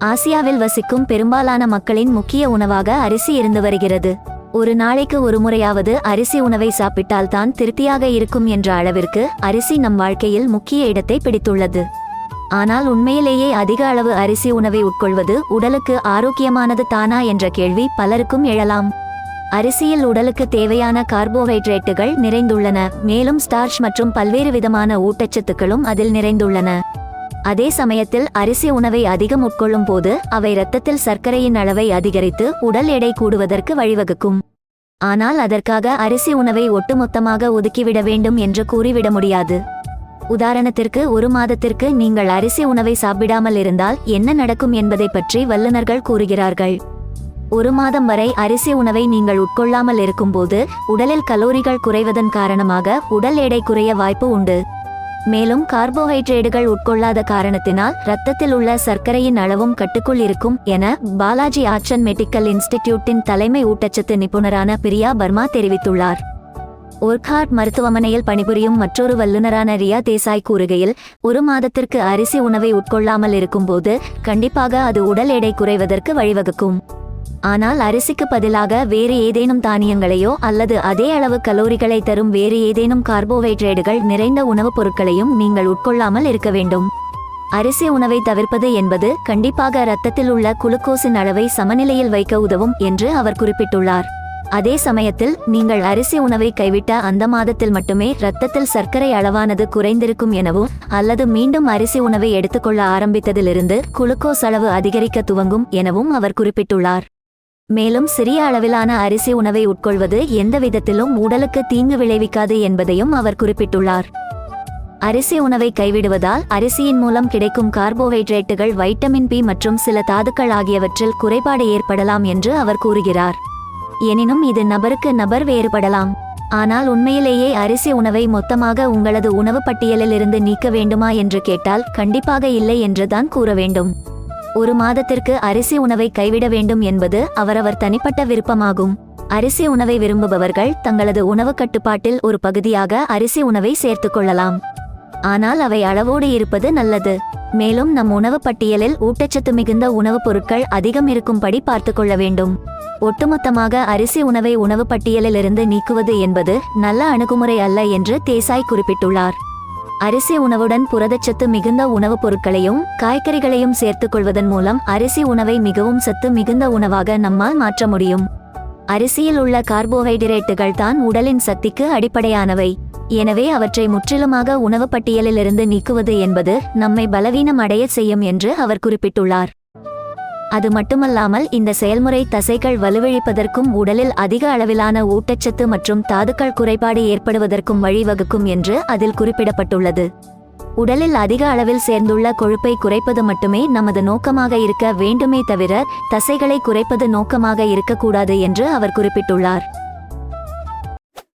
ஆசியாவில் வசிக்கும் பெரும்பாலான மக்களின் முக்கிய உணவாக அரிசி இருந்து வருகிறது. ஒரு நாளைக்கு ஒரு முறையாவது அரிசி உணவை சாப்பிட்டால் தான் திருப்தியாக இருக்கும் என்ற அளவிற்கு அரிசி நம் வாழ்க்கையில் முக்கிய இடத்தை பிடித்துள்ளது. ஆனால் உண்மையிலேயே அதிக அளவு அரிசி உணவை உட்கொள்வது உடலுக்கு ஆரோக்கியமானது தானா என்ற கேள்வி பலருக்கும் எழலாம். அரிசியில் உடலுக்கு தேவையான கார்போஹைட்ரேட்டுகள் நிறைந்துள்ளன மேலும் ஸ்டார்ச் மற்றும் பல்வேறு விதமான ஊட்டச்சத்துக்களும் அதில் நிறைந்துள்ளன. அதே சமயத்தில் அரிசி உணவை அதிகம் உட்கொள்ளும் போது அவை இரத்தத்தில் சர்க்கரையின் அளவை அதிகரித்து உடல் எடை கூடுவதற்கு வழிவகுக்கும். ஆனால் அதற்காக அரிசி உணவை ஒட்டுமொத்தமாக ஒதுக்கிவிட வேண்டும் என்று கூறிவிட முடியாது. உதாரணத்திற்கு ஒரு மாதத்திற்கு நீங்கள் அரிசி உணவை சாப்பிடாமல் இருந்தால் என்ன நடக்கும் என்பதை பற்றி வல்லுநர்கள் கூறுகிறார்கள். ஒரு மாதம் வரை அரிசி உணவை நீங்கள் உட்கொள்ளாமல் இருக்கும்போது உடலில் கலோரிகள் குறைவதன் காரணமாக உடல் எடை குறைய வாய்ப்பு உண்டு. மேலும் கார்போஹைட்ரேட்டுகள் உட்கொள்ளாத காரணத்தினால் ரத்தத்தில் உள்ள சர்க்கரையின் அளவும் கட்டுக்குள் இருக்கும் என பாலாஜி ஆச்சன் மெடிக்கல் இன்ஸ்டிடியூட்டின் தலைமை ஊட்டச்சத்து நிபுணரான பிரியா பர்மா தெரிவித்துள்ளார். ஒர்க்ஹார்ட் மருத்துவமனையில் பணிபுரியும் மற்றொரு வல்லுநரான ரியா தேசாய் கூறுகையில் ஒரு மாதத்திற்கு அரிசி உணவை உட்கொள்ளாமல் இருக்கும்போது கண்டிப்பாக அது உடல் எடை குறைவதற்கு வழிவகுக்கும். ஆனால் அரிசிக்கு பதிலாக வேறு ஏதேனும் தானியங்களையோ அல்லது அதே அளவு கலோரிகளை தரும் வேறு ஏதேனும் கார்போஹைட்ரேட்டுகள் நிறைந்த உணவுப் பொருட்களையும் நீங்கள் உட்கொள்ளாமல் இருக்க வேண்டும். அரிசி உணவை தவிர்ப்பது என்பது கண்டிப்பாக இரத்தத்தில் உள்ள குளுக்கோஸின் அளவை சமநிலையில் வைக்க உதவும் என்று அவர் குறிப்பிட்டுள்ளார். அதே சமயத்தில் நீங்கள் அரிசி உணவை கைவிட்ட அந்த மாதத்தில் மட்டுமே இரத்தத்தில் சர்க்கரை அளவானது குறைந்திருக்கும் எனவும் அல்லது மீண்டும் அரிசி உணவை எடுத்துக்கொள்ள ஆரம்பித்ததிலிருந்து குளுக்கோஸ் அளவு அதிகரிக்க துவங்கும் எனவும் அவர் குறிப்பிட்டுள்ளார். மேலும் சிறிய அளவிலான அரிசி உணவை உட்கொள்வது எந்த விதத்திலும் உடலுக்கு தீங்கு விளைவிக்காது என்பதையும் அவர் குறிப்பிட்டுள்ளார். அரிசி உணவை கைவிடுவதால் அரிசியின் மூலம் கிடைக்கும் கார்போஹைட்ரேட்டுகள் வைட்டமின் பி மற்றும் சில தாதுக்கள் ஆகியவற்றில் குறைபாடு ஏற்படலாம் என்று அவர் கூறுகிறார். எனினும் இது நபருக்கு நபர் வேறுபடலாம். ஆனால் உண்மையிலேயே அரிசி உணவை மொத்தமாக உங்களது உணவு பட்டியலில் இருந்து நீக்க வேண்டுமா என்று கேட்டால் கண்டிப்பாக இல்லை என்றுதான் கூற வேண்டும். ஒரு மாதத்திற்கு அரிசி உணவை கைவிட வேண்டும் என்பது அவரவர் தனிப்பட்ட விருப்பமாகும். அரிசி உணவை விரும்புபவர்கள் தங்களது உணவு கட்டுப்பாட்டில் ஒரு பகுதியாக அரிசி உணவை சேர்த்துக் கொள்ளலாம். ஆனால் அவை அளவோடு இருப்பது நல்லது. மேலும் நம் உணவு பட்டியலில் ஊட்டச்சத்து மிகுந்த உணவுப் பொருட்கள் அதிகம் இருக்கும்படி பார்த்து கொள்ள வேண்டும். ஒட்டுமொத்தமாக அரிசி உணவை உணவு பட்டியலிலிருந்து நீக்குவது என்பது நல்ல அணுகுமுறை அல்ல என்று தேசாய் குறிப்பிட்டுள்ளார். அரிசி உணவுடன் புரதச்சத்து மிகுந்த உணவுப் பொருட்களையும் காய்கறிகளையும் சேர்த்துக் கொள்வதன் மூலம் அரிசி உணவை மிகவும் சத்து மிகுந்த உணவாக நம்மால் மாற்ற முடியும். அரிசியில் உள்ள கார்போஹைட்ரேட்டுகள் தான் உடலின் சக்திக்கு அடிப்படையானவை. எனவே அவற்றை முற்றிலுமாக உணவு பட்டியலிலிருந்து நீக்குவது என்பது நம்மை பலவீனம் அடைய செய்யும் என்று அவர் குறிப்பிட்டுள்ளார். அது மட்டுமல்லாமல் இந்த செயல்முறை தசைகள் வலுவிழிப்பதற்கும் உடலில் அதிக அளவிலான ஊட்டச்சத்து மற்றும் தாதுக்கள் குறைபாடு ஏற்படுவதற்கும் வழிவகுக்கும் என்று அதில் குறிப்பிடப்பட்டுள்ளது. உடலில் அதிக அளவில் சேர்ந்துள்ள கொழுப்பை குறைப்பது மட்டுமே நமது நோக்கமாக இருக்க வேண்டுமே தவிர தசைகளை குறைப்பது நோக்கமாக இருக்கக்கூடாது என்று அவர் குறிப்பிட்டுள்ளார்.